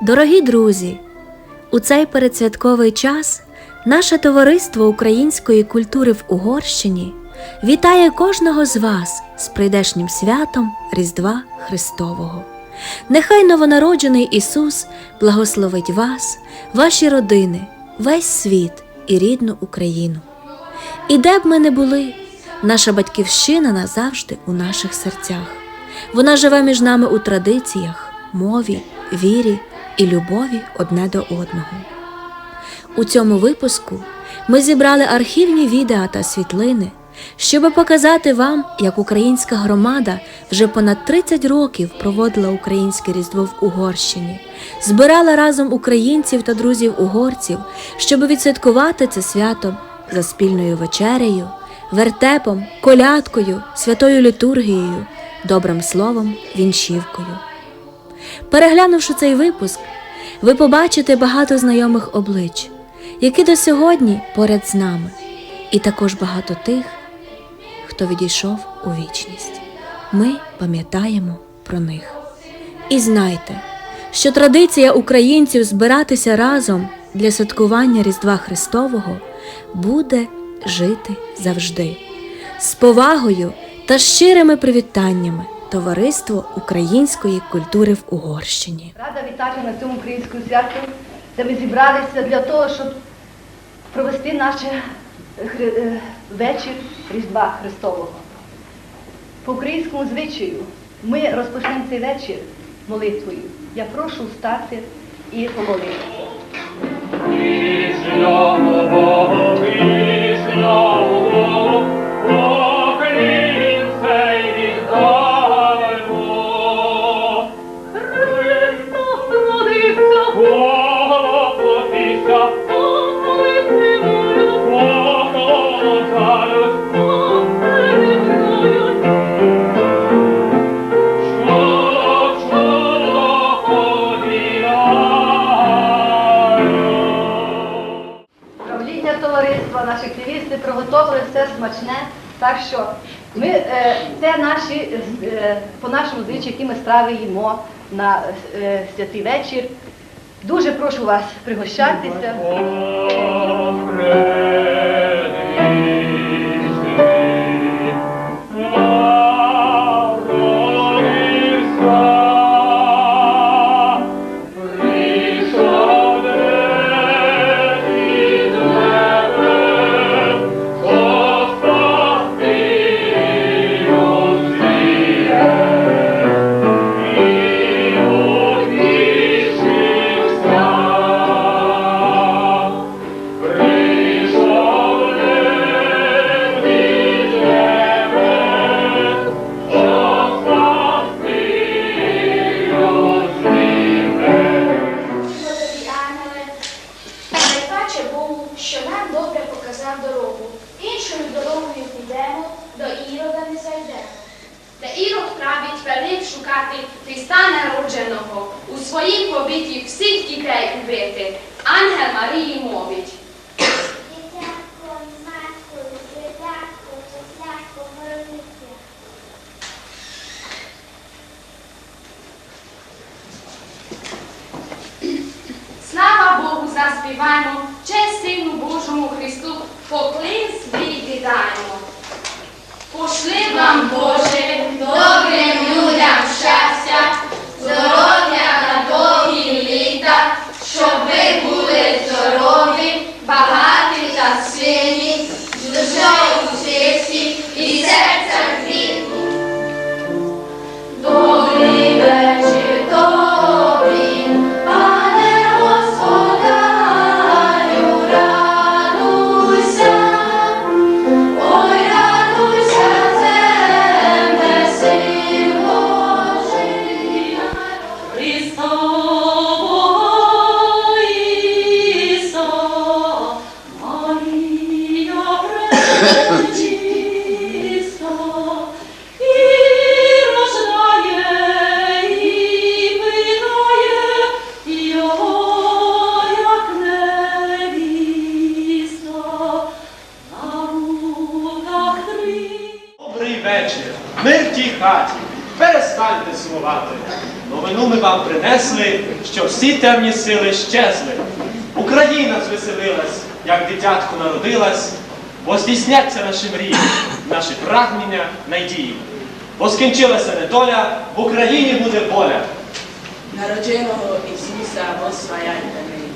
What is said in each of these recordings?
Дорогі друзі, у цей передсвятковий час наше товариство української культури в Угорщині вітає кожного з вас з прийдешнім святом Різдва Христового. Нехай новонароджений Ісус благословить вас, ваші родини, весь світ і рідну Україну. І де б ми не були, наша батьківщина назавжди у наших серцях. Вона живе між нами у традиціях, мові, вірі і любові одне до одного. У цьому випуску ми зібрали архівні відео та світлини, щоб показати вам, як українська громада вже понад 30 років проводила українське різдво в Угорщині, збирала разом українців та друзів угорців, щоб відсвяткувати це свято за спільною вечерею, вертепом, колядкою, святою літургією, добрим словом, вінчівкою. Переглянувши цей випуск, ви побачите багато знайомих облич, які до сьогодні поряд з нами, і також багато тих, хто відійшов у вічність. Ми пам'ятаємо про них. І знайте, що традиція українців збиратися разом для святкування Різдва Христового буде жити завжди, з повагою та щирими привітаннями Товариство української культури в Угорщині. Рада вітати на цьому українському святку, де ми зібралися для того, щоб провести наш е, вечір Різдва Христового. По українському звичаю ми розпочнемо цей вечір молитвою. Я прошу встати і помолитися. Так що ми, е, це наші, е, по нашому звичаю, які ми страви їмо на е, святий вечір. Дуже прошу вас пригощатися. Велів шукати Христа народженого, у своїй побіті всіх дітей убити. Ангел Марії мовить. Слава Богу, заспіваємо, честь Сину Божому Христу, поклин свій віддаємо. Пошли вам, Боже, добрим людям щастя, здоров'я на довгі літа, щоб ви були здорові, багаті та сильні, з душою хаті. Перестаньте сумувати. Новину ми вам принесли, що всі темні сили щезли. Україна звеселилась, як дитятко народилась, бо здійсняться наші мрії, наші прагнення, надії. Бо скінчилася недоля, в Україні буде воля. Народженого Ісуса осваяйте нині,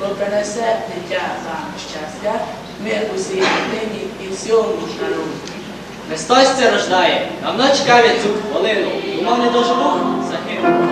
бо принесе дитя вам щастя, мир усій людині і всьому народу. Христос це рождає, давно чекав цю хвилину, думав не доживу, загинув.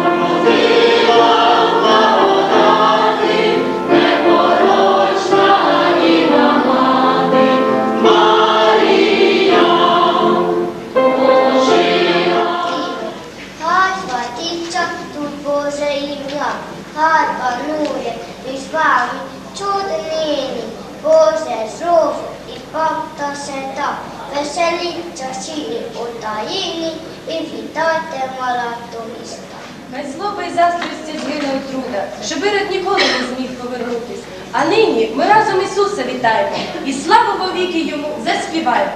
Чудо нині, Боже зров і папта свята, веселіться часіні, Україні і вітайте малато міста. Хай злоба й заздрості згине отруда, щоб Ірод ніколи не зміг повернутись. А нині ми разом Ісуса вітаємо і славу вовіки йому заспіваємо.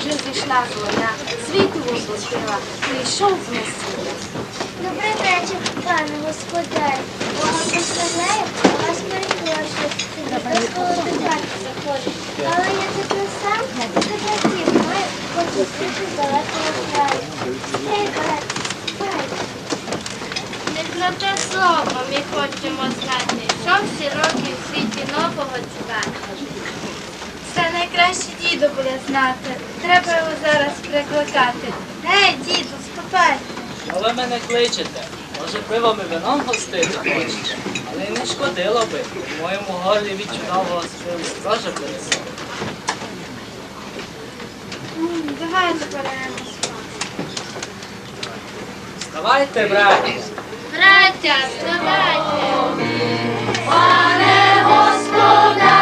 Вже зійшла зоря, світу возвестила, прийшов з Месія. Добрий вечір, пане господарю. Бога представляю, вас перепрошую. Тобі скоро до хати заходить. Але я тут не сам, до братів маю, хочу жити з далекого краю. Ей, брат, спай. Не про те слово ми хочемо знати, що всі роки в світі нового чувати. Найкраще діду буде знати. Треба його зараз прикликати. Гей, діду, ступай. А ви мене кличете, може пивом і вином гостити хочете, але й не шкодило би, в моєму горлі від чудового спиву теж принесе. Давай запалимо Вставайте, браті! Браття, вставайте. Пане Господарю,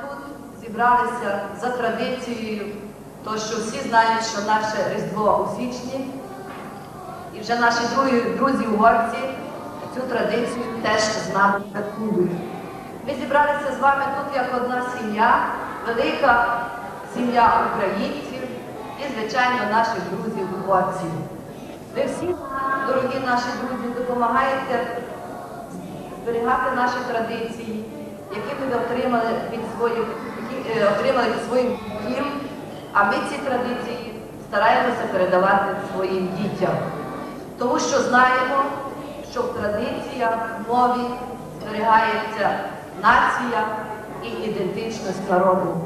Тут зібралися за традицією, то що всі знають, що наше Різдво у січні, і вже наші друзі, друзі угорці цю традицію теж з нами святкують. Ми зібралися з вами тут як одна сім'я, велика сім'я українців і, звичайно, наших друзів угорців. Ви всі, дорогі наші друзі, допомагаєте зберігати наші традиції, які ми отримали від своїх, які, е, отримали від своїх а ми ці традиції стараємося передавати своїм дітям. Тому що знаємо, що в традиціях, в мові зберігається нація і ідентичність народу.